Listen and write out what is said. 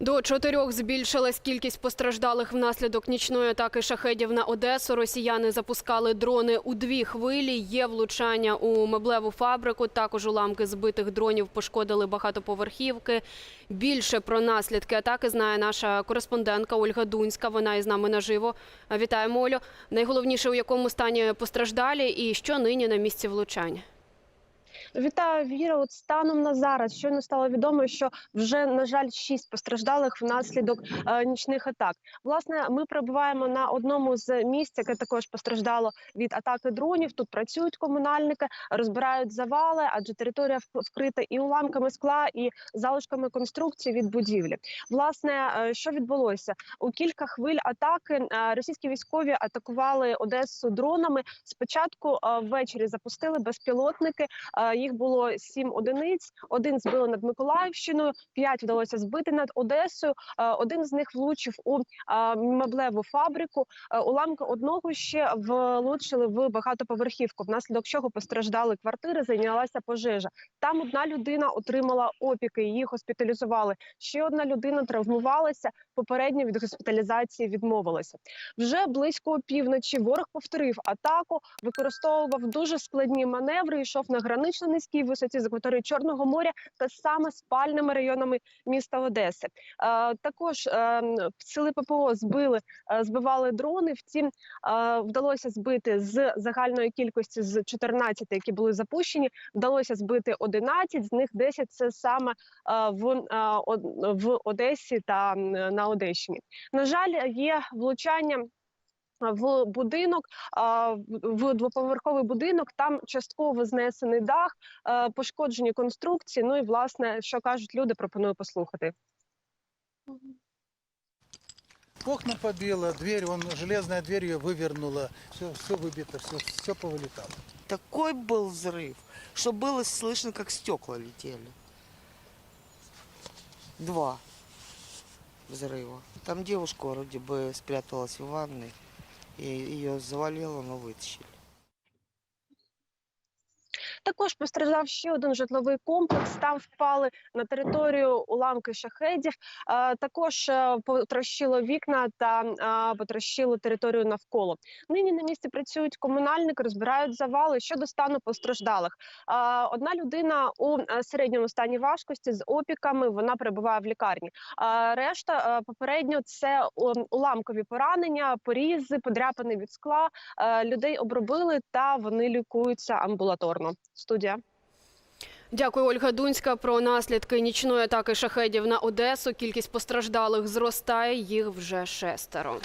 До чотирьох збільшилась кількість постраждалих внаслідок нічної атаки шахедів на Одесу. Росіяни запускали дрони у дві хвилі. Є влучання у меблеву фабрику. Також уламки збитих дронів пошкодили багатоповерхівки. Більше про наслідки атаки знає наша кореспондентка Ольга Дунська. Вона із нами наживо. Вітаємо, Олю. Найголовніше, у якому стані постраждалі і що нині на місці влучань. Вітаю, Віра. От станом на зараз щойно стало відомо, що вже на жаль шість постраждалих внаслідок е, нічних атак. Власне, ми перебуваємо на одному з місць, яке також постраждало від атаки дронів. Тут працюють комунальники, розбирають завали, адже територія вкрита і уламками скла, і залишками конструкції від будівлі. Власне, е, що відбулося у кілька хвиль атаки? е, Російські військові атакували Одесу дронами. Спочатку е, ввечері запустили безпілотники. Е, Їх було сім одиниць. Один збили над Миколаївщиною, п'ять вдалося збити над Одесою. Е, Один з них влучив у е, меблеву фабрику. Е, Уламки одного ще влучили в багатоповерхівку, внаслідок чого постраждали квартири, зайнялася пожежа. Там одна людина отримала опіки, її госпіталізували. Ще одна людина травмувалася. Попередньо від госпіталізації відмовилася. Вже близько опівночі ворог повторив атаку, використовував дуже складні маневри. Йшов на гранично низькій висоті з акваторії Чорного моря та саме спальними районами міста Одеси. Е, також е, сили ППО збили, е, збивали дрони. Втім, вдалося збити з загальної кількості з 14, які були запущені. Вдалося збити 11, з них 10 – це саме в, в Одесі та на Одещині. На жаль, є влучання В будинок а, в- в двоповерховий будинок там частково знесений дах, е, пошкоджені конструкції. Ну і власне, що кажуть люди, пропоную послухати. Окна побило, дверь, вон железная дверь ее вывернула. Все, все выбито, все, все повылетало. Такой был взрыв, что было слышно, как стекла летели. Два взрыва. Там девушка вроде бы спряталась в ванной, и ее завалило, но вытащили. Також постраждав ще один житловий комплекс. Там впали на територію уламки шахедів. Е, Також е, потрощило вікна та е, потрощило територію навколо. Нині на місці працюють комунальники, розбирають завали щодо стану постраждалих. Одна людина у середньому стані важкості з опіками. Вона перебуває в лікарні. Решта попередньо це уламкові поранення, порізи, подряпини від скла. Людей обробили та вони лікуються амбулаторно. Студія. Дякую, Ольга Дунська. Про наслідки нічної атаки шахедів на Одесу. Кількість постраждалих зростає. Їх вже шестеро.